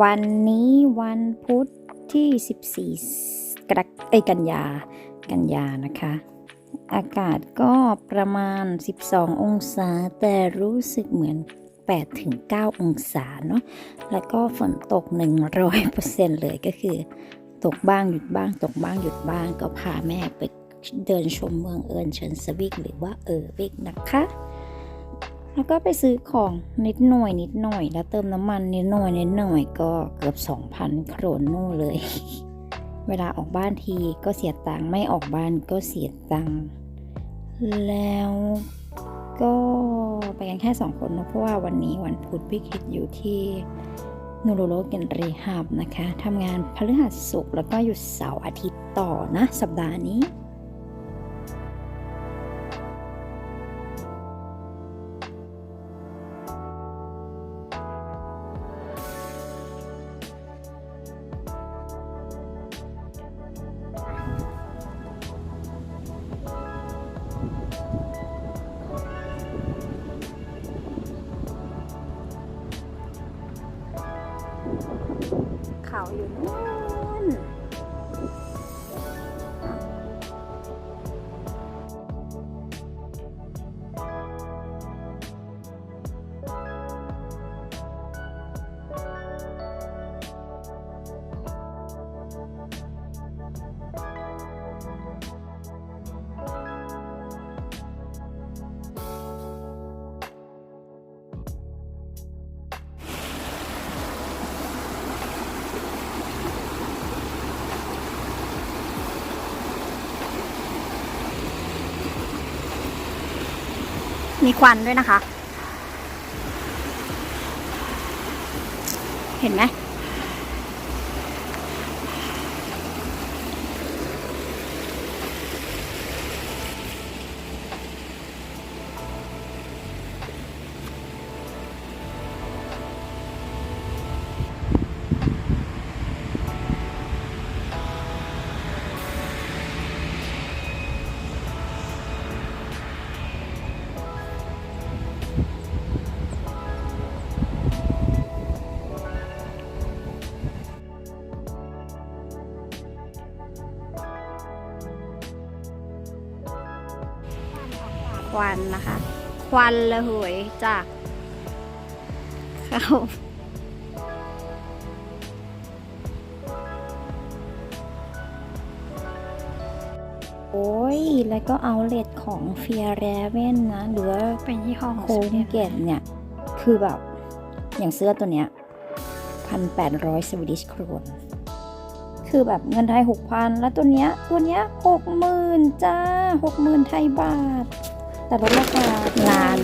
วันนี้วันพุธที่ 14 กรกเอยกันยา กันยานะคะ อากาศก็ประมาณ 12 องศา แต่รู้สึกเหมือน8-9องศาเนาะ แล้วก็ฝนตก 100%เลยก็คือ ตกบ้างหยุดบ้าง ตกบ้างหยุดบ้าง ก็พาแม่ไปเดินชมเมืองเอินเฉินสวิกหรือว่าเออวิกนะคะ แล้วก็ไปซื้อของนิดหน่อยนิดหน่อย แล้วเติมน้ำมันนิดหน่อยนิดหน่อยก็เกือบ 2,000โครนนู่เลย เวลาออกบ้านทีก็เสียตังค์ไม่ออกบ้านก็เสียตังค์แล้วก็ไปกันแค่สองคนนะเพราะว่าวันนี้วันพุธพี่คิดอยู่ที่นูโรโลเกนรีฮับนะคะทำงานพฤหัสศุกร์แล้วก็หยุดเสาร์อาทิตย์ต่อนะ สัปดาห์นี้ มีควันด้วยนะคะ เห็นไหม ควันนะคะ ควันระเหยจากเขาโอ้ย แล้วก็เอาเลทของเฟียร์แรเว่นนะ หรือว่าเป็นยี่ห้อของโค้งเกตเนี่ย คือแบบ อย่างเสื้อตัวเนี้ยพันแปดร้อยสวีดิชโครนคือแบบเงินไทยหกพันแล้วตัวเนี้ย ตัวเนี้ยหกหมื่นจ้าหกหมื่นไทยบาท แต่ลดราคาร้าน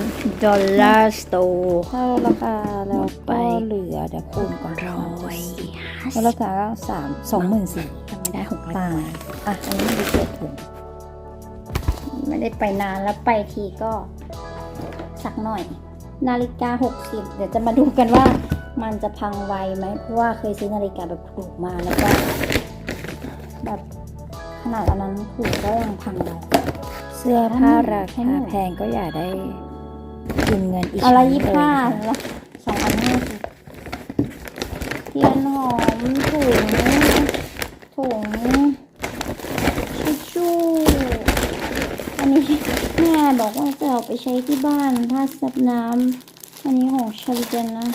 ดอลลาร์สโตร์ ถ้าลดราคาแล้วไป ก็เหลือเดี๋ยวคูณก่อนร้อยลดราคาก็สามสองหมื่นสี่จำไม่ได้หกร้อยตายอะ อันนี้ไม่ได้เกิดถุงไม่ได้ไปนานแล้วไปทีก็สักหน่อย นาฬิกา 60 เดี๋ยวจะมาดูกันว่ามันจะพังไวไหมเพราะว่าเคยซื้อนาฬิกาแบบถูกมาแล้วก็แบบขนาดอันนั้นถูกก็ยังพังไวเสื้อผ้าราคาแพงก็อย่าได้กินเงินอีกอะไรชั้นยี่เลยห้านะคะละสองพันห้าสิบเทียนหอมถุงถุงทิชชู่อันนี้แม่บอกว่าจะเอาไปใช้ที่บ้านถ้าซับน้ำอันนี้ของชาลิเจนนะ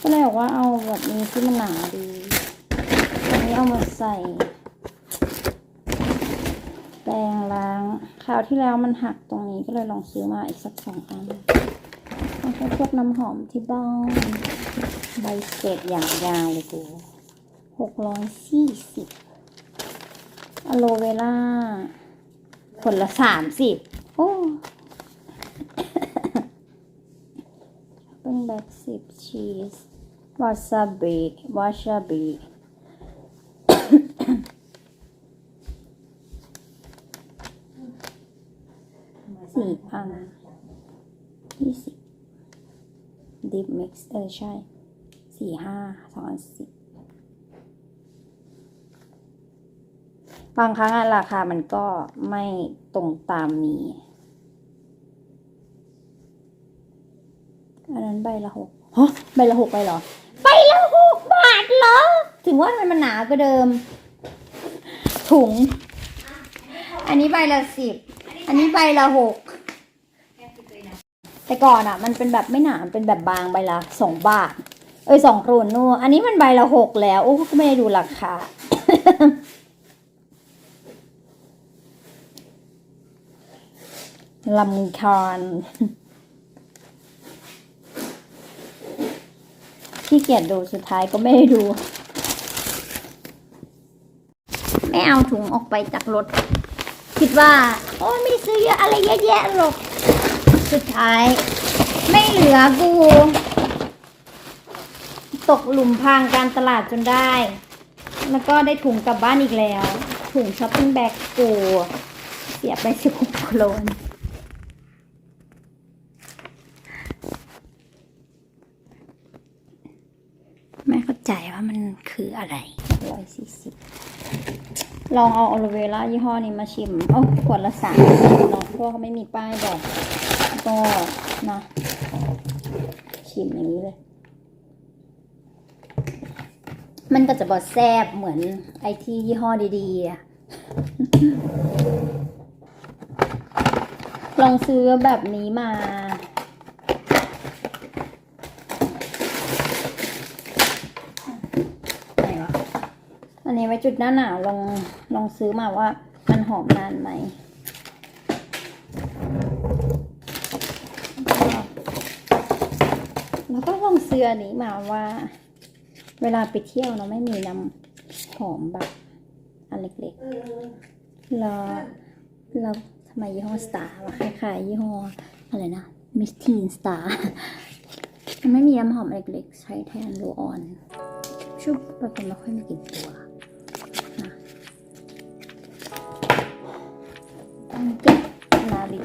ก็เลยบอกว่าเอาแบบนี้ที่มันหนาดีอันนี้เอามาใส่แปร งล้างคราวที่แล้วมันหักตรงนี้ก็เลยลองซื้อมาอีกสักสองอันแล้วก็พวกน้ำหอมที่บ้านใบเสร็จอย่างยาวเลยกูหกร้อยสี่สิบอะโลเวล่าผลละสามสิบโอ้เป็นแบ็กสิบชีสวาซาบิวาซาบิ สี่พันยี่สิบดิฟมิกซ์เออใช่สี่ห้าสองสิบบางครั้งราคามันก็ไม่ตรงตามนี้อันนั้นใบละหกฮะใบละหกไปเหรอ ใบละหกบาทเหรอ ถึงว่ามันมันหนากว่าเดิม ถุง อันนี้ใบละสิบ อันนี้ใบละหก แต่ก่อนอะ มันเป็นแบบไม่หนาเป็นแบบบางใบละสองบาท เอ้ยสองครูนนู่อันนี้มันใบละหกแล้ว โอ้ก็ไม่ได้ดูราคา ลำคาญขี้เกียจดูสุดท้ายก็ไม่ได้ดู ไม่เอาถุงออกไปจากรถ คิดว่า โอ้ไม่ซื้อเยอะอะไรเยอะแยะหรอก สุดท้าย ไม่เหลือกู ตกหลุมพรางการตลาดจนได้ แล้วก็ได้ถุงกลับบ้านอีกแล้ว ถุงช้อปปิ้งแบ็กกูเสียไปสิบหกโคลนไม่เข้าใจว่ามันคืออะไรร้อยสี่สิบ ลองเอาอ l ลเวล่ายี่ห้อนี้มาชิมเอ้ขวดละสามเนาะพวกเขาไม่มีป้ายบอกก็นะชิมอย่างนี้เลย มันก็จะบอแซบเหมือนไอที่ยี่ห้อดีๆอะลองซื้อแบบนี้มา ไหนวะ อั นนี้ไว้จุดหน้าหนาวลองลองซื้อมาว่ามันหอมนานไหมแล้วก็ลองซื้ออันนี้มาว่า เวลาไปเที่ยวเราไม่มีน้ำหอมแบบอันเล็กๆแล้วแล้วทำไมยี่ห้อสตาร์วะคล้ายๆยี่ห้ออะไรนะมิสทีนสตาร์มันไม่มีน้ำหอมอันเล็กๆ ใช้แทนโรลออนชุบเป็นคนไม่ค่อยมีกลิ่นตัว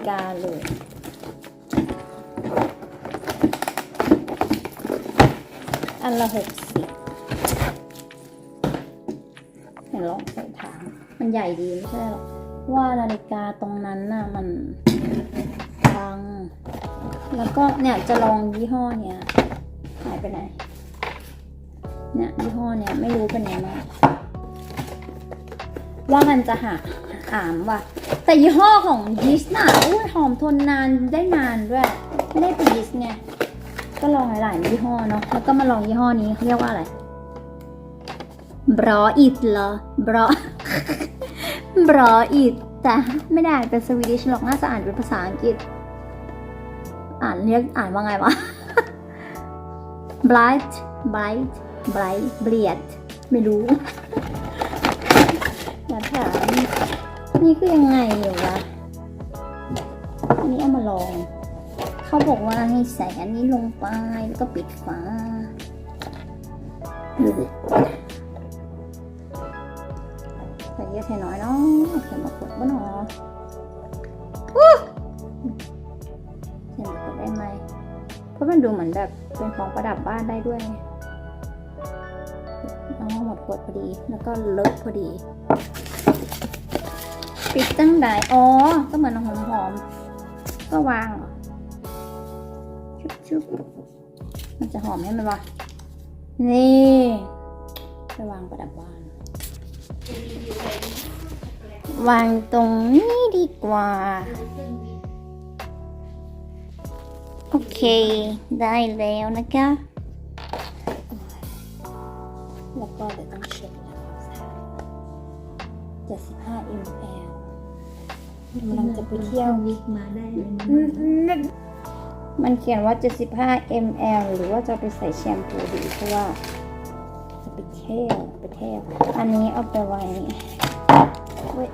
กาเลยอันละหกสิบเห็นลองใส่ถามมันใหญ่ดีไม่ใช่หรอกว่านาฬิกาตรงนั้นน่ะมันพัง แล้วก็เนี่ยจะลองยี่ห้อเนี้ยหายไปไหนเนี่ยยี่ห้อเนี่ยไม่รู้เป็นยังไง ว่ามันจะหาอ่านว่าแต่ยี่ห้อของยิสน่ะอุ้ยหอมทนนานได้นานด้วย ไม่ได้เป็นยิสไงก็ลองหลายๆยี่ห้อเนาะแล้วก็มาลองยี่ห้อนี้เขาเรียกว่าอะไรบรออิดเหรอบรอบรออิดแต่ไม่ได้เป็นสวีดิชหรอกน่าจะอ่านเป็นภาษาอังกฤษ อ่านเรียกอ่านว่าไงวะ bright bright bright เบียดไม่รู้ นี่คือยังไงอยู่วะ อันนี้เอามาลอง เขาบอกว่าให้ใส่อันนี้ลงไปแล้วก็ปิดฝาใส่เยอะใส่น้อยเนาะใส่มาขวดบ้านหรออู้ใส่มาขดได้ไหม เพราะมันดูเหมือนแบบเป็นของประดับบ้านได้ด้วยเอาหมดขวดพอดี แล้วก็เลิกพอดี ปิดตั้งแต่อ๋อ ก็เหมือนหอมหอมๆก็วางชุบชุบมันจะหอมให้มันวะนี่ไปวางประดับบ้านวางตรงนี้ดีกว่า โอเค ได้แล้วนะคะ แล้วก็เดี๋ยวต้องเช็คแล้ว75 ml กำลังจะไปเที่ยววิกมาได้เลยนะมันเขียนว่า 75 ml หรือว่าจะไปใส่แชมพูดีเพราะว่า จะไปเที่ยวไปเที่ยวอันนี้เอาไปไว้เว้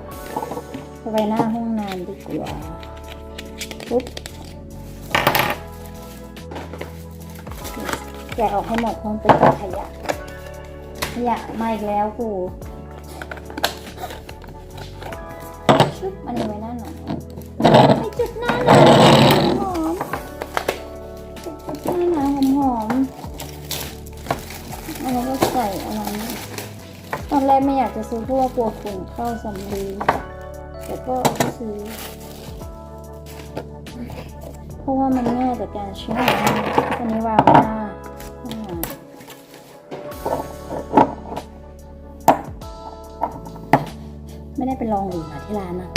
ไปไว้หน้าห้องน้ำดีกว่าปุ๊บแกะออกให้หมดเพราะมันเป็นขยะขยะมาอีกแล้วกู ชุบอันนี้ไว้หน้าหนาวไอจุดหน้าหนาวหอมจุดหน้าหนาวหอมๆอันนี้ก็ใส่อันนั้นตอนแรกไม่อยากจะซื้อเพราะว่ากลัวฝุ่นเข้าสำลีแต่ก็ซื้อ เพราะว่ามันง่ายต่อการใช้งานอันนี้วางไว้ ลองดูนะที่ร้านนะ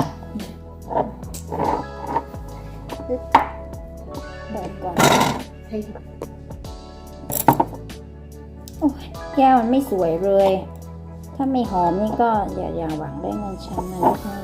แบบก่อนโอ้ยแก้วมันไม่สวยเลย ถ้าไม่หอมนี่ก็อย่าอย่าหวังได้เงินชั้นนะนะคะ